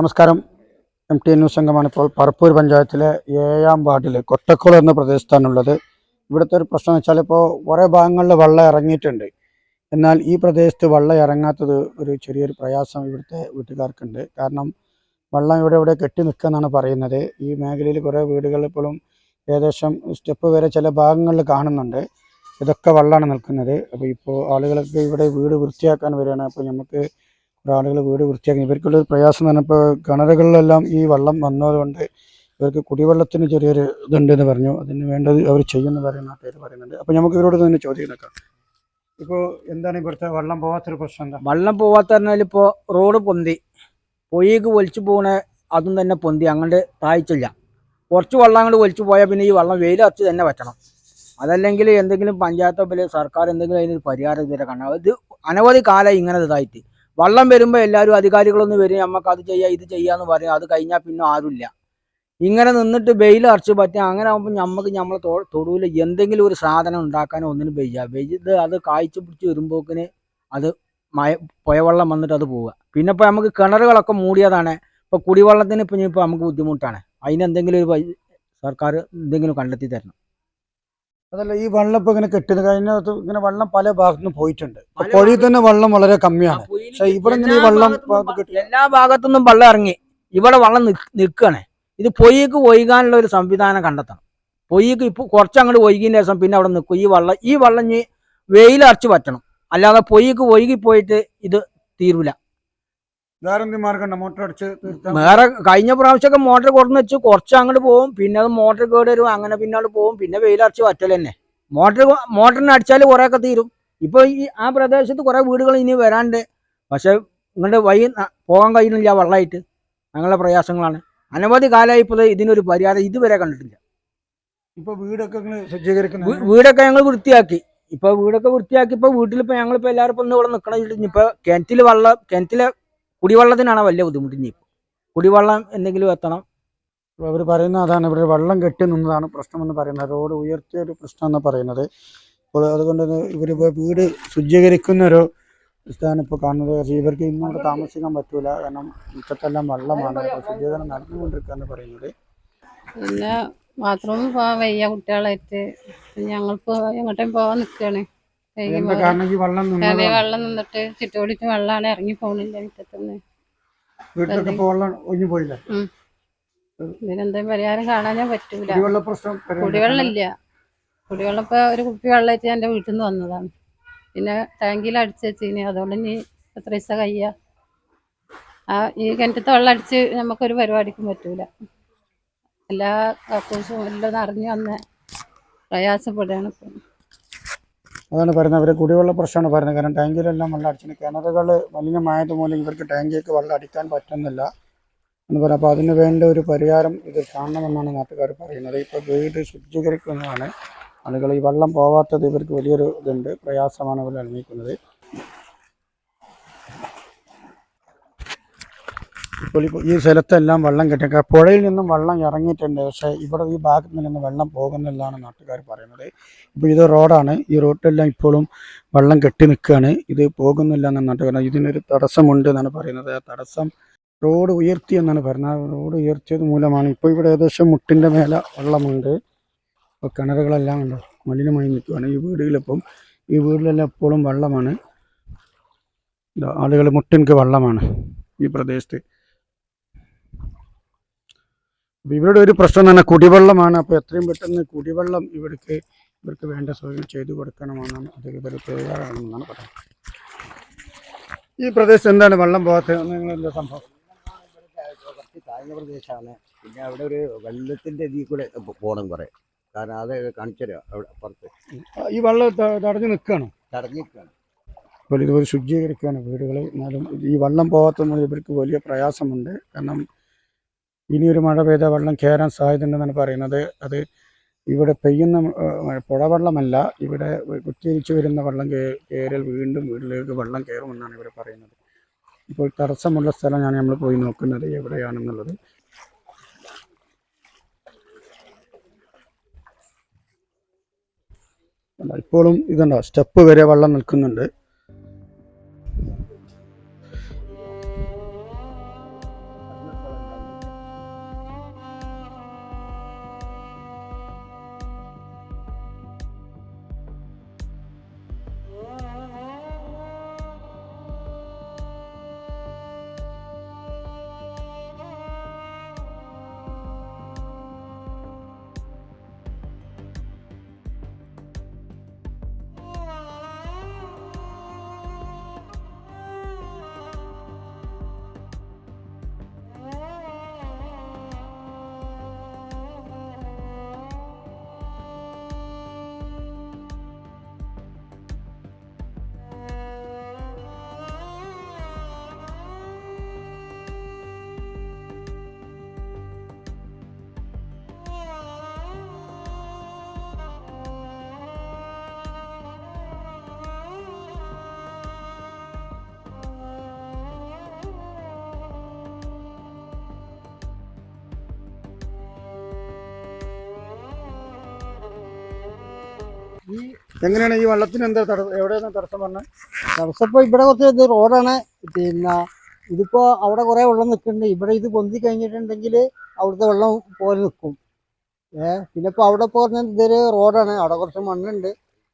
നമസ്കാരം. M T news സംഘമാണ് ഇപ്പോൾ പറപ്പൂർ പഞ്ചായത്തിലെ ഏഴാം വാർഡിൽ കൊട്ടക്കുളം എന്ന പ്രദേശത്താണുള്ളത്. ഇവിടുത്തെ ഒരു പ്രശ്നം എന്ന് വെച്ചാൽ ഇപ്പോൾ കുറേ ഭാഗങ്ങളിൽ വെള്ളം ഇറങ്ങിയിട്ടുണ്ട്. എന്നാൽ ഈ പ്രദേശത്ത് വെള്ളം ഇറങ്ങാത്തത് ഒരു ചെറിയൊരു പ്രയാസം ഇവിടുത്തെ വീട്ടുകാർക്കുണ്ട്. കാരണം വെള്ളം ഇവിടെ ഇവിടെ കെട്ടി നിൽക്കുകയെന്നാണ് പറയുന്നത്. ഈ മേഖലയിൽ കുറേ വീടുകൾ ഇപ്പോഴും ഏകദേശം സ്റ്റെപ്പ് വരെ ചില ഭാഗങ്ങളിൽ കാണുന്നുണ്ട്. ഇതൊക്കെ വെള്ളമാണ് നിൽക്കുന്നത്. അപ്പോൾ ഇപ്പോൾ ആളുകളൊക്കെ ഇവിടെ വീട് വൃത്തിയാക്കാൻ വരികയാണ്. അപ്പോൾ നമുക്ക് കുറേ ആളുകൾ വീട് വൃത്തിയാക്കി. ഇവർക്കുള്ളൊരു പ്രയാസം തന്നെ ഇപ്പോൾ കിണറുകളിലെല്ലാം ഈ വെള്ളം വന്നതുകൊണ്ട് ഇവർക്ക് കുടിവെള്ളത്തിന് ചെറിയൊരു ഇതുണ്ടെന്ന് പറഞ്ഞു. അതിന് വേണ്ടത് അവർ ചെയ്യുന്ന പറയുന്ന നാട്ടുകാർ പറയുന്നുണ്ട് അപ്പോൾ നമുക്ക് ഇവരോട് തന്നെ ചോദ്യം നോക്കാം ഇപ്പോൾ എന്താണ് ഇവിടുത്തെ വെള്ളം പോകാത്തൊരു പ്രശ്നം എന്താ? വെള്ളം പോവാത്ത പറഞ്ഞാൽ റോഡ് പൊന്തി. പൊയ്യേക്ക് ഒലിച്ചു പോകണ അതും തന്നെ പൊന്തി. അങ്ങോട്ട് താഴ്ചയില്ല. കുറച്ച് വെള്ളം അങ്ങോട്ട് ഒലിച്ചു പോയാൽ പിന്നെ ഈ വെള്ളം വെയിലറച്ച് തന്നെ പറ്റണം അതല്ലെങ്കിൽ എന്തെങ്കിലും പഞ്ചായത്തോ പിന്നെ സർക്കാർ എന്തെങ്കിലും അതിനൊരു പരിഹാരം ഇതുവരെ കാണാം. ഇത് അനവധി കാലം ഇങ്ങനെ ഇതായിട്ട്. വെള്ളം വരുമ്പോൾ എല്ലാവരും അധികാരികളൊന്നും വരും നമുക്ക് അത് ചെയ്യാം ഇത് ചെയ്യാന്ന് പറയും. അത് കഴിഞ്ഞാൽ പിന്നെ ആരുമില്ല ഇങ്ങനെ നിന്നിട്ട് വെയിൽ അറച്ച് പറ്റുക അങ്ങനെ ആകുമ്പോൾ നമുക്ക് നമ്മൾ തൊടുവിൽ എന്തെങ്കിലും ഒരു സാധനം ഉണ്ടാക്കാനോ ഒന്നിനും വെയ്യ. വെയ്ത് അത് കായ്ച്ചു പിടിച്ച് വരുമ്പോക്കിന് അത് മയ പുഴവെള്ളം വന്നിട്ട് അത് പോവുക. പിന്നെ ഇപ്പോൾ നമുക്ക് കിണറുകളൊക്കെ മൂടിയതാണ്. ഇപ്പോൾ കുടിവെള്ളത്തിന് ഇപ്പം ഇപ്പോൾ നമുക്ക് ബുദ്ധിമുട്ടാണ്. അതിനെന്തെങ്കിലും ഒരു സർക്കാർ എന്തെങ്കിലും കണ്ടെത്തി തരണം. അതല്ല ഈ വെള്ളം ഇപ്പൊ ഇങ്ങനെ കെട്ടുന്നത് കഴിഞ്ഞ ഇങ്ങനെ വെള്ളം പല ഭാഗത്തുനിന്ന് പോയിട്ടുണ്ട്. പുഴയിൽ തന്നെ വെള്ളം വളരെ കമ്മിയാണ്. പക്ഷേ ഇവിടെ ഇങ്ങനെ ഈ വെള്ളം എല്ലാ ഭാഗത്തുനിന്നും വെള്ളം ഇറങ്ങി. ഇവിടെ വെള്ളം നിൽക്കുകയാണ്. ഇത് പൊയ്ക്ക് ഒഴുകാനുള്ള ഒരു സംവിധാനം കണ്ടെത്തണം. പൊയ്ക്ക് ഇപ്പോൾ കുറച്ചങ്ങോട്ട് ഒഴുകിയതിന് ശേഷം പിന്നെ അവിടെ നിൽക്കും. ഈ വെള്ളം ഈ വെള്ളം ഇനി വെയിലറച്ച് പറ്റണം അല്ലാതെ പൊയ്ക്ക് ഒഴുകി പോയിട്ട് ഇത് തീരൂല. വേറെ എന്തെങ്കിലും മാർഗം മോട്ടർ അടിച്ച് തീർത്താൽ വേറെ കഴിഞ്ഞ പ്രാവശ്യമൊക്കെ മോട്ടർ കൊടുന്ന് വെച്ച്. കുറച്ച് അങ്ങോട്ട് പോകും പിന്നെ അത് മോട്ടർ കേട് വരും. അങ്ങനെ പിന്നെ അവിടെ പോകും പിന്നെ വെയിലടിച്ച് വറ്റൽ തന്നെ. മോട്ടർ മോട്ടറിന് അടിച്ചാൽ കുറേയൊക്കെ തീരും. ഇപ്പോൾ ഈ ആ പ്രദേശത്ത് കുറേ വീടുകൾ ഇനി വരാണ്ട്. പക്ഷെ ഇങ്ങോട്ട് വൈ പോകാൻ കഴിയുന്നില്ല വെള്ളമായിട്ട്. അങ്ങനെയുള്ള പ്രയാസങ്ങളാണ്. അനവധി കാലമായി ഇപ്പോൾ ഇതിനൊരു പരിഹാരം ഇതുവരെ കണ്ടിട്ടില്ല. ഇപ്പോൾ വീടൊക്കെ സജ്ജീകരിക്കുന്നു? വീടൊക്കെ ഞങ്ങൾ വൃത്തിയാക്കി. ഇപ്പൊ വീടൊക്കെ വൃത്തിയാക്കി ഇപ്പൊ വീട്ടിലിപ്പോ ഞങ്ങളിപ്പോ എല്ലാവരും ഇപ്പൊ ഇന്ന് ഇവിടെ നിക്കണ ഇപ്പൊ കിണറ്റിൽ വെള്ളം കിണറ്റിലെ കുടിവെള്ളത്തിനാണ് വലിയ ബുദ്ധിമുട്ട് ഇനി കുടിവെള്ളം എന്തെങ്കിലും എത്തണം? അവർ പറയുന്ന അതാണ്. ഇവിടെ വെള്ളം കെട്ടി നിന്നതാണ് പ്രശ്നമെന്ന് പറയുന്നത്. റോഡ് ഉയർത്തിയ ഒരു പ്രശ്നം എന്ന് പറയുന്നത്. അപ്പോൾ അതുകൊണ്ട് ഇവർ വീട് ശുചീകരിക്കുന്ന ഒരു സ്ഥാനം ഇപ്പോൾ കാണുന്നത്. പക്ഷേ ഇവർക്ക് ഇന്നും ഇവിടെ താമസിക്കാൻ പറ്റൂല. കാരണം മുറ്റത്തെല്ലാം വെള്ളമാണ്. അപ്പോൾ ശുചീകരണം നടന്നുകൊണ്ടിരിക്കുക എന്ന് പറയുന്നത്. പിന്നെ ബാത്റൂമിൽ പോകാൻ വയ്യ കുട്ടികളായിട്ട്. ഞങ്ങൾക്ക് എങ്ങോട്ടേയും പോകാൻ നിൽക്കുകയാണ്. ഈ വെള്ളം അതേ നിന്നിട്ട് ചുറ്റോടിച്ച് വെള്ളമാണ് ഇറങ്ങി പോണില്ല മുറ്റത്തുനിന്ന്. വീട്ടിലൊക്കെ വെള്ളം ഒഴിഞ്ഞു പോയില്ല? ഇതിനെന്തെങ്കിലും പരിഹാരം കാണാനേ പറ്റൂല. കുടിവെള്ളം ഇല്ല. കുടിവെള്ളം ഇപ്പൊ ഒരു കുപ്പി വെള്ളമായിട്ട് എന്റെ വീട്ടിൽ നിന്ന് വന്നതാണ്. പിന്നെ ടാങ്കിൽ അടിച്ചു വെച്ചിന്. അതുകൊണ്ട് ഇനി എത്ര ദിവസം കയ്യ ആ ഈ കിണറ്റത്തെ വെള്ളം അടിച്ച് നമുക്കൊരു പരിപാടിക്കും പറ്റൂല. എല്ലാ കക്കൂസും എല്ലാം നിറഞ്ഞു വന്ന പ്രയാസപ്പെടുകയാണ് ഇപ്പം. അതാണ് പറയുന്നത് അവർ കുടിവെള്ള പ്രശ്നമാണ് പറയുന്നത്. കാരണം ടാങ്കിലെല്ലാം വെള്ളം അടിച്ചു കിണറുകൾ മലിനമായത് മൂലം ഇവർക്ക് ടാങ്കിലേക്ക് വെള്ളം അടിക്കാൻ പറ്റുന്നില്ല എന്ന് പറയാം അപ്പോൾ അതിന് വേണ്ട ഒരു പരിഹാരം ഇത് കാണണമെന്നാണ് നാട്ടുകാർ പറയുന്നത്. ഇപ്പോൾ വീട് ശുചീകരിക്കുന്നതാണ് ആളുകൾ ഈ വെള്ളം പോവാത്തത് ഇവർക്ക് വലിയൊരു ഇതുണ്ട്. പ്രയാസമാണ് ഇവർ അനുഭവിക്കുന്നത് ഇപ്പോൾ ഇപ്പോൾ ഈ സ്ഥലത്തെല്ലാം വെള്ളം കെട്ടി. പുഴയിൽ നിന്നും വെള്ളം ഇറങ്ങിയിട്ടുണ്ട്. പക്ഷേ ഇവിടെ ഈ ഭാഗത്ത് നിന്ന് വെള്ളം പോകുന്നില്ലാണ് നാട്ടുകാർ പറയുന്നത്. ഇപ്പോൾ ഇത് റോഡാണ്. ഈ റോഡിലെല്ലാം ഇപ്പോഴും വെള്ളം കെട്ടി നിൽക്കുകയാണ്. ഇത് പോകുന്നില്ല എന്നാണ് നാട്ടുകാർ ഇതിനൊരു തടസ്സമുണ്ട് എന്നാണ് പറയുന്നത്. ആ തടസ്സം റോഡ് ഉയർത്തി എന്നാണ് പറയുന്നത്. റോഡ് ഉയർത്തിയത് മൂലമാണ് ഇപ്പോൾ ഇവിടെ ഏകദേശം മുട്ടിന്റെ മേലെ വെള്ളമുണ്ട്. ഇപ്പോൾ കിണറുകളെല്ലാം ഉണ്ട്. മലിനമായി നിൽക്കുകയാണ്. ഈ വീടുകളിപ്പം ഈ വീട്ടിലെല്ലാം എപ്പോഴും വെള്ളമാണ്. ആളുകൾ മുട്ടിൻക്ക് വെള്ളമാണ് ഈ പ്രദേശത്ത്. ഇവരുടെ ഒരു പ്രശ്നം തന്നെ കുടിവെള്ളമാണ്. അപ്പോൾ എത്രയും പെട്ടെന്ന് കുടിവെള്ളം ഇവർക്ക് ഇവർക്ക് വേണ്ട സൗകര്യം ചെയ്തു കൊടുക്കണമെന്നാണ് അധികൃതർ തയ്യാറാണെന്നാണ് പറയുന്നത്. ഈ പ്രദേശം എന്താണ് വെള്ളം പോകാത്തത്? നിങ്ങളുടെ സംഭവം? കുറച്ച് താഴ്ന്ന പ്രദേശമാണ്. പിന്നെ അവിടെ ഒരു വെള്ളത്തിന്റെ ഇതിൽ കൂടെ പോകണം കുറേ. കാരണം അത് കാണിച്ചു തരാം അവിടെ അപ്പുറത്ത് ഈ വെള്ളം തടഞ്ഞു നിൽക്കുകയാണ്? തടഞ്ഞിക്കാണ് അപ്പോൾ ഇതുപോലെ ശുചീകരിക്കുകയാണ് വീടുകളിൽ എന്നാലും ഈ വെള്ളം പോകാത്തത് ഇവർക്ക് വലിയ പ്രയാസമുണ്ട്. കാരണം ഇനിയൊരു മഴ പെയ്താൽ വെള്ളം കയറാൻ സാധ്യതയുണ്ടെന്നാണ് പറയുന്നത്. അത് ഇവിടെ പെയ്യുന്ന പുഴവെള്ളമല്ല ഇവിടെ കുത്തിയൊലിച്ച് വരുന്ന വെള്ളം കയറൽ വീണ്ടും വീട്ടിലേക്ക് വെള്ളം കയറുമെന്നാണ് ഇവർ പറയുന്നത്. ഇപ്പോൾ തടസ്സമുള്ള സ്ഥലമാണ് നമ്മൾ പോയി നോക്കുന്നത് എവിടെയാണെന്നുള്ളത്. ഇപ്പോഴും ഇതുണ്ടോ? സ്റ്റെപ്പ് വരെ വെള്ളം നിൽക്കുന്നുണ്ട്. എങ്ങനെയാണ് ഈ വള്ളത്തിന് എന്താ തടസ്സം എവിടെയാണ് തടസ്സം പറഞ്ഞത് തടസ്സം ഇപ്പോൾ ഇവിടെ കുറച്ച് ഇത് റോഡാണ്. പിന്നെ ഇതിപ്പോ അവിടെ കുറേ വെള്ളം നിൽക്കുന്നുണ്ട്. ഇവിടെ ഇത് പൊന്തി കഴിഞ്ഞിട്ടുണ്ടെങ്കിൽ അവിടുത്തെ വെള്ളം പോലെ നിൽക്കും. ഏ പിന്നെ ഇപ്പൊ അവിടെ പറഞ്ഞ ഇതൊരു റോഡാണ്. അവിടെ കുറച്ച് മണ്ണുണ്ട്.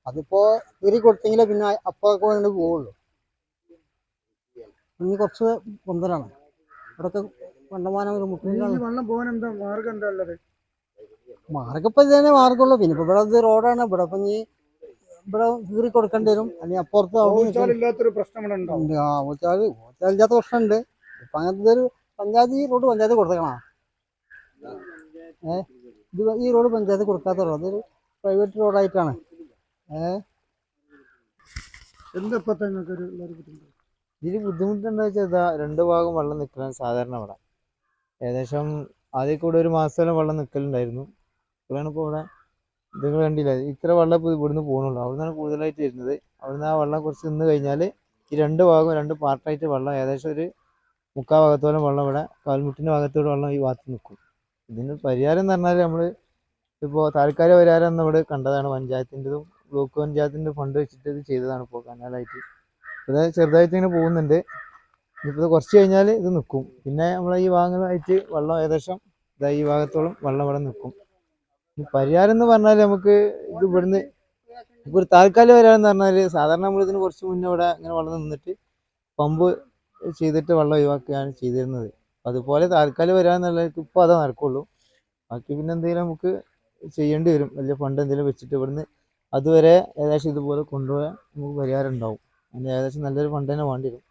അതിപ്പോ കീറി കൊടുത്തെങ്കിലേ പിന്നെ അപ്പുറമൊക്കെ വേണ്ടി പോവുള്ളൂ. ഇനി കുറച്ച് പൊന്തലാണ്. ഇവിടൊക്കെ കണ്ടമാനം ഒരു മുട്ടിലാണ് വെള്ളം പോകാൻ എന്താ മാർഗം എന്താ ഉള്ളത്? മാർഗം ഇപ്പൊ ഇത് തന്നെ മാർഗമുള്ളൂ പിന്നെ ഇപ്പൊ ഇവിടെ ഇത് റോഡാണ്. ഇവിടെ ഇപ്പൊ നീ ഇവിടെ കീറി കൊടുക്കേണ്ടി വരും. അല്ലെങ്കിൽ അപ്പുറത്ത് ഇല്ലാത്ത. ആ ഓച്ചാലില്ലാത്ത പ്രശ്നമുണ്ട്. ഇപ്പൊ അങ്ങനത്തെ ഒരു പഞ്ചായത്ത് ഈ റോഡ് പഞ്ചായത്ത് കൊടുത്തേക്കണ? ഏ ഇത് ഈ റോഡ് പഞ്ചായത്ത് കൊടുക്കാത്ത റോഡ്. അതൊരു പ്രൈവറ്റ് റോഡായിട്ടാണ്. എന്താ ഉള്ളൊരു ബുദ്ധിമുട്ട്? ഇതിൽ ബുദ്ധിമുട്ടെന്താ വെച്ചാൽ രണ്ട് ഭാഗം വെള്ളം നിൽക്കണം സാധാരണ ഇവിടെ ഏകദേശം ആദ്യം കൂടെ ഒരു മാസത്തോളം വെള്ളം നിൽക്കലുണ്ടായിരുന്നു ഇപ്പോഴാണ് ഇപ്പോൾ ഇവിടെ നിങ്ങൾ കണ്ടില്ല? ഇത്ര വെള്ളം ഇപ്പോൾ ഇവിടുന്ന് പോകുന്നുള്ളൂ അവിടെ നിന്നാണ് കൂടുതലായിട്ട് വരുന്നത്. അവിടുന്ന് ആ വെള്ളം കുറച്ച് നിന്ന് കഴിഞ്ഞാൽ ഈ രണ്ട് ഭാഗവും രണ്ട് പാർട്ടായിട്ട് വെള്ളം ഏകദേശം ഒരു മുക്കാൽ ഭാഗത്തോളം വെള്ളം ഇവിടെ കാൽമുട്ടിന്റെ ഭാഗത്തോടെ വെള്ളം ഈ ഭാഗത്ത് നിൽക്കും. ഇതിന് പരിഹാരം എന്ന് പറഞ്ഞാൽ നമ്മൾ ഇപ്പോൾ താൽക്കാലിക പരിഹാരം ഇവിടെ കണ്ടതാണ്. പഞ്ചായത്തിന്റെതും ബ്ലോക്ക് പഞ്ചായത്തിന്റെ ഫണ്ട് വെച്ചിട്ട് ഇത് ചെയ്തതാണ് ഇപ്പോൾ കനാലായിട്ട്. ഇത് ചെറുതായിട്ട് ഇങ്ങനെ പോകുന്നുണ്ട്. ഇപ്പോൾ കുറച്ച് കഴിഞ്ഞാൽ ഇത് നിൽക്കും. പിന്നെ നമ്മൾ ഈ ഭാഗങ്ങളായിട്ട് വെള്ളം ഏകദേശം ഇതായി ഈ ഭാഗത്തോളം വെള്ളം ഇവിടെ നിൽക്കും. പരിഹാരം എന്ന് പറഞ്ഞാൽ നമുക്ക് ഇത് ഇവിടുന്ന് ഇപ്പോൾ ഒരു താൽക്കാലിക പരിഹാരം എന്ന് പറഞ്ഞാൽ സാധാരണ നമ്മൾ ഇതിന് കുറച്ച് മുന്നേ ഇവിടെ ഇങ്ങനെ വെള്ളം നിന്നിട്ട് പമ്പ് ചെയ്തിട്ട് വെള്ളം ഒഴിവാക്കുകയാണ് ചെയ്തിരുന്നത്. അതുപോലെ താൽക്കാലിക പരിഹാരം എന്നുള്ളവർക്ക് ഇപ്പോൾ അതേ നടക്കുള്ളൂ. ബാക്കി പിന്നെ എന്തെങ്കിലും നമുക്ക് ചെയ്യേണ്ടി വരും. വലിയ ഫണ്ട് എന്തെങ്കിലും വെച്ചിട്ട് ഇവിടുന്ന് അതുവരെ ഏകദേശം ഇതുപോലെ കൊണ്ടുപോയാൽ നമുക്ക് പരിഹാരം ഉണ്ടാവും. അതിന് ഏകദേശം നല്ലൊരു ഫണ്ട് തന്നെ വേണ്ടി വരും.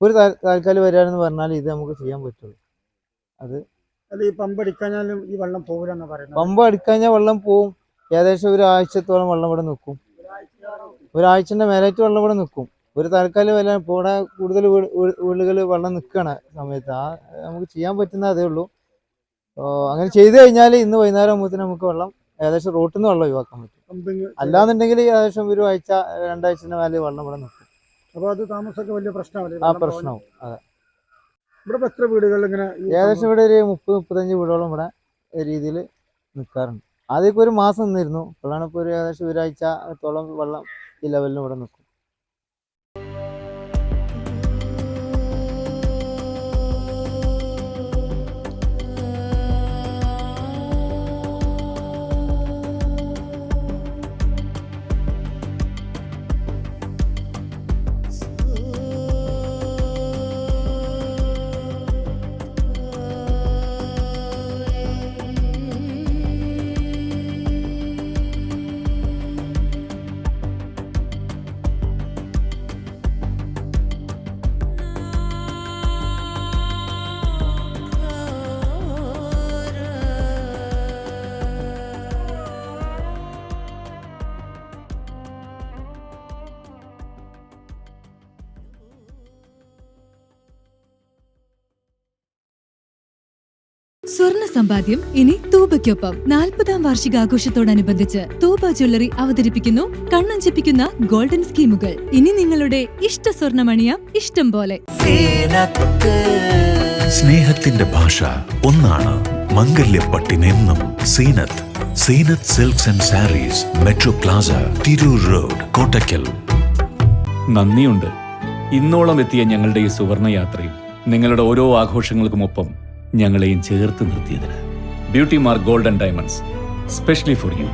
ഒരു താൽക്കാലിക പരിഹാരം എന്ന് പറഞ്ഞാൽ ഇത് നമുക്ക് ചെയ്യാൻ പറ്റുള്ളൂ. അല്ല ഈ പമ്പ് അടിക്കാഞ്ഞാലും ഈ വെള്ളം പോകില്ലെന്ന് പറയുന്നത്. പമ്പ് വെള്ളം പോവും. ഏകദേശം ഒരു ആഴ്ചത്തോളം വെള്ളം ഇവിടെ നിൽക്കും. ഒരാഴ്ചന്റെ മേലായിട്ട് വെള്ളം ഇവിടെ നിൽക്കും. ഒരു തൽക്കാലം വല്ല ഇവിടെ കൂടുതൽ വീടുകൾ വെള്ളം നിൽക്കണ സമയത്ത്. ആ നമുക്ക് ചെയ്യാൻ പറ്റുന്ന അതേ ഉള്ളൂ. അങ്ങനെ ചെയ്തു കഴിഞ്ഞാൽ ഇന്ന് വൈകുന്നേരം ആകുമ്പോഴത്തേന് നമുക്ക് വെള്ളം ഏകദേശം റോട്ടിൽ നിന്ന് വെള്ളം ഒഴിവാക്കാൻ പറ്റും. അല്ലാന്നുണ്ടെങ്കിൽ ഏകദേശം ഒരു ആഴ്ച രണ്ടാഴ്ചന്റെ മേലെ വെള്ളം ഇവിടെ നിൽക്കും. അപ്പൊ അത് താമസമൊക്കെ വലിയ പ്രശ്നമല്ലേ ആ പ്രശ്നവും അതെ. ഇവിടെ എത്ര ഇങ്ങനെ ഏകദേശം ഇവിടെ ഒരു മുപ്പത് മുപ്പത്തഞ്ച് വീടോളം ഇവിടെ രീതിയിൽ നിൽക്കാറുണ്ട്. ആദ്യമൊക്കെ ഒരു മാസം നിന്നിരുന്നു. ഇപ്പോഴാണ് ഇപ്പോൾ ഒരു ഏകദേശം ഒരാഴ്ചത്തോളം വെള്ളം ഈ ലെവലിന് ഇവിടെ നിൽക്കും സ്വർണ സമ്പാദ്യം ഇനി തൂബയ്ക്കൊപ്പം നാൽപ്പതാം വാർഷികാഘോഷത്തോടനുബന്ധിച്ച് തൂബ ജ്വല്ലറി അവതരിപ്പിക്കുന്നു കണ്ണഞ്ചിപ്പിക്കുന്ന ഗോൾഡൻ സ്കീമുകൾ. ഇനി നിങ്ങളുടെ ഇഷ്ട സ്വർണമണിയാം ഇഷ്ടം പോലെ. സ്നേഹത്തിന്റെ ഭാഷ ഒന്നാണ്. മംഗല്യപ്പട്ടിനെന്നും Zeenath. Zeenath silks and sarees metro plaza Tirur road Kottakkal. നന്ദിയുണ്ട്. ഇന്നോളം എത്തിയ ഞങ്ങളുടെ ഈ സുവർണ യാത്രയിൽ നിങ്ങളുടെ ഓരോ ആഘോഷങ്ങൾക്കുമൊപ്പം ഞങ്ങളെയും ചേർത്ത് നിർത്തിയതിന് beauty mark golden diamonds specially for you